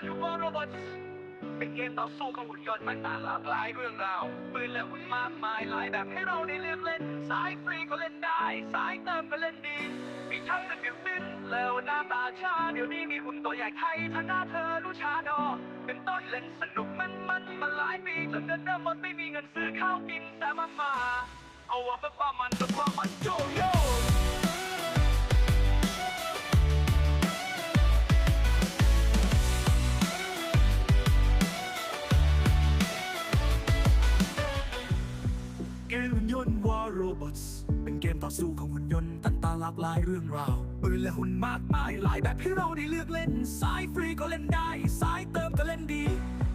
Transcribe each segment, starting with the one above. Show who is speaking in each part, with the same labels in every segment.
Speaker 1: นต์อยู่บนโรบอทเป็นเกมต่อสู้ของหุ่นยนต์ต่างๆหลากหลายเรื่องราวปืนและหุ่นมากมายหลายแบบให้เราได้เลือกเล่น สายฟรีก็เล่นได้ สายเติมก็เล่นดี มีทั้งสกิลฟินแล้วหน้าตาชา เดี๋ยวนี้มีหุ่นตัวใหญ่ไทยถ้าหน้าเธอรู้ชาดอ เป็นต้นเล่นสนุกมันมันมาหลายปีจนเดินเริ่มหมดไม่มีเงินซื้อข้าวกินแต่มามาเอาว่าเพื่อความมันเพื่อความมันโจโย
Speaker 2: สู้ของหุ่นยนต์ต่างๆหลากหลายเรื่องราวปืนและหุ่นมากมายหลายแบบให้เราได้เลือกเล่น สายฟรีก็เล่นได้ สายเติมก็เล่นดี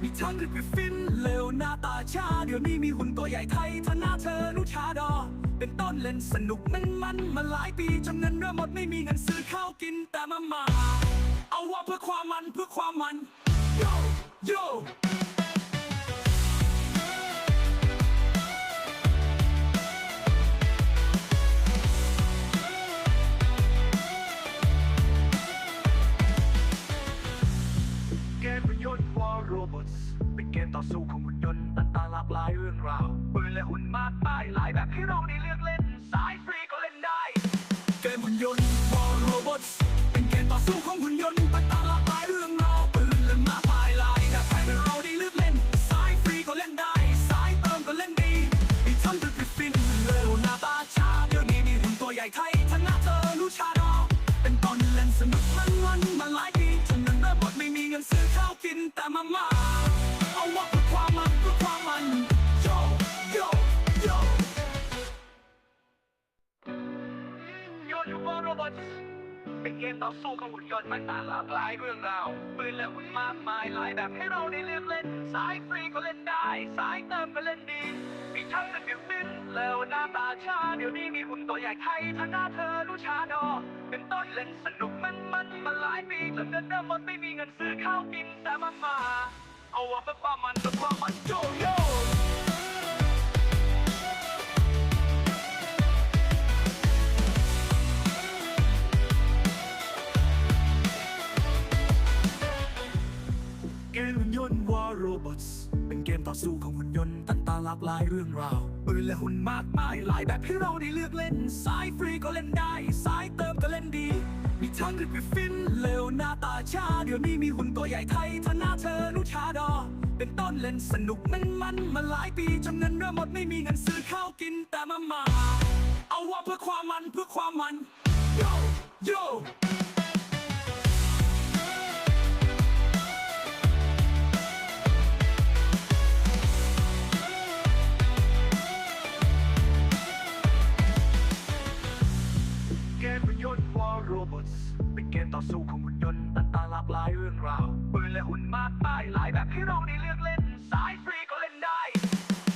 Speaker 2: มีทั้งริบฟินเร็วหน้าตาชา เดี๋ยวนี้มีหุ่นตัวใหญ่ไทยถ้าหน้าเธอรู้ชาดอ เป็นต้นเล่นสนุกมันมันมาหลายปีจนเงินเริ่มหมดไม่มีเงินซื้อข้าวกินแต่มามา เอาว่าเพื่อความมันเพื่อความมันโย ใหญ่ไทยถ้าหน้าเธอรู้ชาดอเป็นตอนเล่นสนุกมันวันมาหลายปีจนเงินเริ่มหมดไม่มีเงินซื้อข้าวกินแต่มามาเอาว่าเพื่อความมันเพื่อความมันโยโยโย
Speaker 1: โยนอยู่บโรบอทเป็นเกมต่อสู้ของหุ่นยนต์ต่างๆหลากหลายเรื่องราวปืนและหุ่นมากมายหลายแบบให้เราได้เลือกเล่น สายฟรีก็เล่นได้ สายเติมก็เล่นดี ทั้งสกิลฟินแล้วหน้าตาชาเดี๋ยวนี้มีหุ่นตัวใหญ่ไทยถ้าหน้าเธอรู้ชาดอ เป็นต้นเล่นสนุกมันมันมาหลายปีจนเดินเริ่มหมดไม่มีเงินซื้อข้าวกินแต่มามา เอาว่าเพื่อความมันเพื่อความมันโจโย
Speaker 2: เกมยนต์วอร์โรบอท เกมต่อสู้ของหุ่นยนต์ต่างๆหลากหลายเรื่องราวปืนและหุ่นมากมายหลายแบบให้เราได้เลือกเล่น สายฟรีก็เล่นได้ สายเติมก็เล่นดี มีทั้งริบฟินเร็วหน้าตาชา เดี๋ยวนี้มีหุ่นตัวใหญ่ไทยถ้าหน้าเธอรู้ชาดอ เป็นต้นเล่นสนุกมันมันมาหลายปีจนเงินเริ่มหมดไม่มีเงินซื้อข้าวกินแต่มามา เอาว่าเพื่อความมันเพื่อความมันโย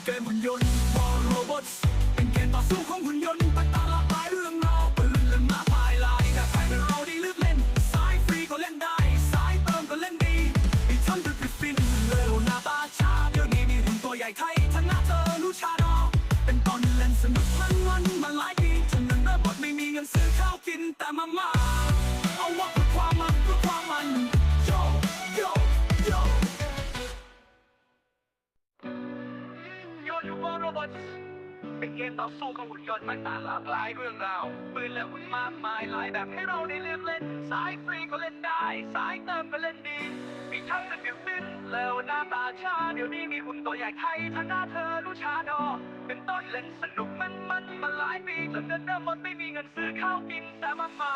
Speaker 2: กมหุ่นยนต์วอร์โรบอทเป็นเกมต่อสู้ของหุ่นยนต์ต่าหลากหลายเรื่องราวปืนและมากมายลายแบบให้เราได้เลือกเล่น สายฟรีก็เล่นได้ สายเติมก็เล่นดีมีทั้งดึกฟินเร็วหน้าตาชาเดี๋ยวนี้มีหุ่นตัวใหญ่ไทยถ้าหน้าเธอรู้ชาดอเป็นตอนเล่นสนุกมันวันมาหลายปีจนเงินเริ่มหมดไม่มีเงินซื้อข้าวกินแต่มาม่า เป็
Speaker 1: นเกมต่อสู้ของหุ่นยนต์ต่างๆหลากหลายเรื่องราวปืนและหุ่นมากมายหลายแบบให้เราได้เลือกเล่น สายฟรีก็เล่นได้ สายเติมก็เล่นดี มีทั้งสกิลฟินแล้วหน้าตาชาเดี๋ยวนี้มีหุ่นตัวใหญ่ไทยถ้าหน้าเธอรู้ชาดอ เป็นต้นเล่นสนุกมันมันมาหลายปีจนเงินเริ่มหมดไม่มีเงินซื้อข้าวกินแต่มามา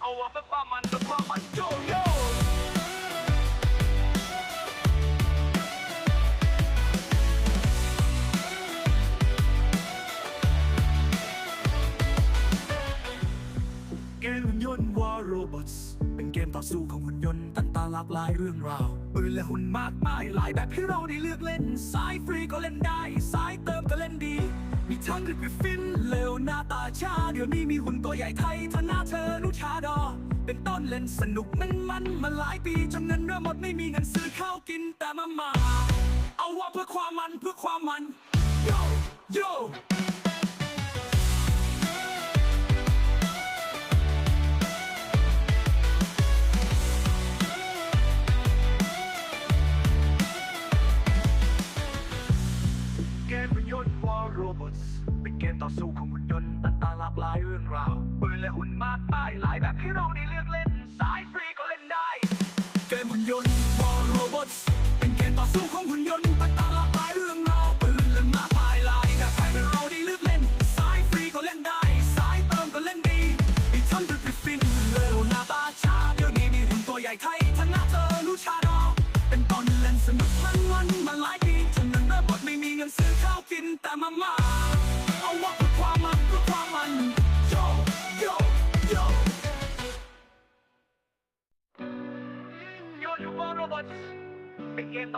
Speaker 1: เอาว่าเพื่อความมันเพื่อความมันโจโย
Speaker 2: หุ่นยนต์วอร์โรบอทเป็นเกมต่อสู้ของหุ่นยนต์ต่างๆหลากหลายเรื่องราวปืนและหุ่นมากมายหลายแบบให้เราได้เลือกเล่น สายฟรีก็เล่นได้ สายเติมก็เล่นดี มีทั้งริบฟินเร็วหน้าตาชา เดี๋ยวนี้มีหุ่นตัวใหญ่ไทยถ้าหน้าเธอรู้ชาดอ เป็นต้นเล่นสนุกมันมันมาหลายปีจนเงินเริ่มหมดไม่มีเงินซื้อข้าวกินแต่มามา เอาว่าเพื่อความมันเพื่อความมันโย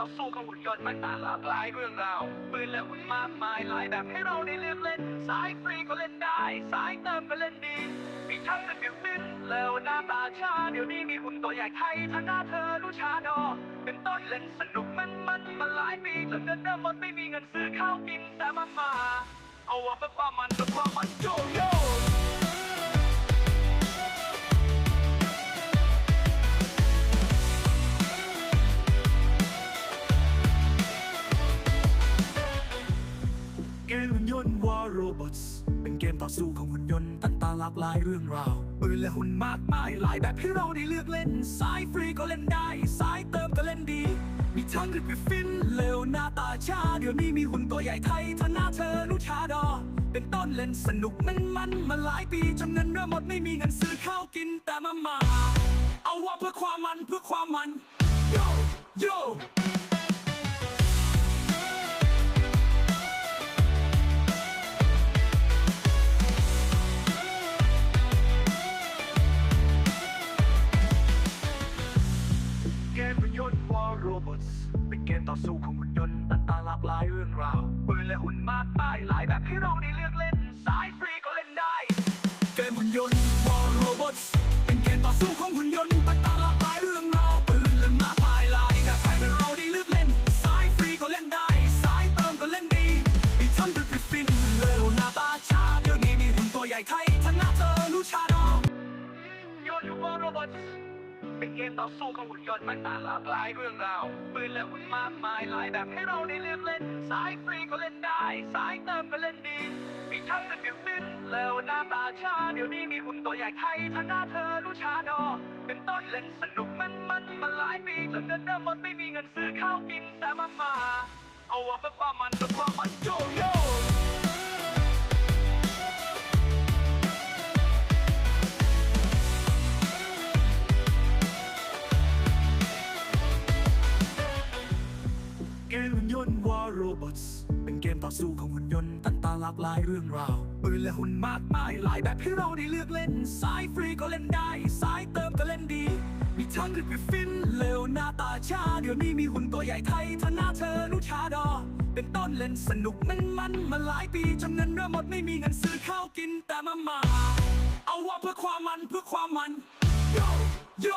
Speaker 2: เป็นเกมต่อ
Speaker 1: สู้ของหุ่นยนต์มันต่างหลากหลายเรื่องราวปืนและหุ่นมากมายหลายแบบให้เราได้เลือกเล่น สายฟรีก็เล่นได้ สายเติมก็เล่นดีมีทั้งเป็นบิวบินแล้วหน้าตาชาเดี๋ยวนี้มีหุ่นตัวใหญ่ไทยทางหน้าเธอรู้ชาดอ เป็นต้นเล่นสนุกมันมันมาหลายปีจนเงินเริ่มหมดไม่มีเงินซื้อข้าวกินแต่มามา เอาว่าเป็นความมันเป็นความมันโย
Speaker 2: สู้ของหุ่นยนต์ต่างๆหลากหลายเรื่องราวปืนและหุ่นมากมายหลายแบบให้เราได้เลือกเล่น สายฟรีก็เล่นได้ สายเติมก็เล่นดี มีทั้งริบบิฟินเร็วหน้าตาชา เดี๋ยวนี้มีหุ่นตัวใหญ่ไทยทหน้าเธอรู้ชาดอ เป็นต้นเล่นสนุกมันมันมาหลายปีจนเงินเริ่มหมดไม่มีเงินซื้อข้าวกินแต่มามา เอาว่าเพื่อความมันเพื่อความมันโย
Speaker 1: ต่อสู้ของหุ่นยนต์ต่างๆหลากหลายเรื่องราวปืนและหุ่นมากมายหลายแบบให้เราได้เลือกเล่น สายฟรีก็เล่นได้ สายเติมก็เล่นดีมีทั้งเป็นบิวบินแล้วหน้าตาชาเดี๋ยวนี้มีหุ่นตัวใหญ่ไทยทางหน้าเธอรู้ชาดอ เป็นต้นเล่นสนุกมันมันมาหลายปีจนเงินเริ่มหมดไม่มีเงินซื้อข้าวกินแต่มามาเอาว่าเป็นความมันเป็นความมันโยโย่
Speaker 2: เกมหุ่นยนต์วอลโรบอทเป็นเกมต่อสู้ของหุ่นยนต์ต่างๆหลากหลายเรื่องราวปืนและหุ่นมากมายหลายแบบให้เราได้เลือกเล่น สายฟรีก็เล่นได้ สายเติมก็เล่นดี มีทั้งริบบิฟินเร็วหน้าตาชา เดี๋ยวนี้มีหุ่นตัวใหญ่ไทยทหน้าเธอรู้ชาดอ เป็นต้นเล่นสนุกมันมันมาหลายปีจนเงินเริ่มหมดไม่มีเงินซื้อข้าวกินแต่มามา เอาว่าเพื่อความมันเพื่อความมันโยโย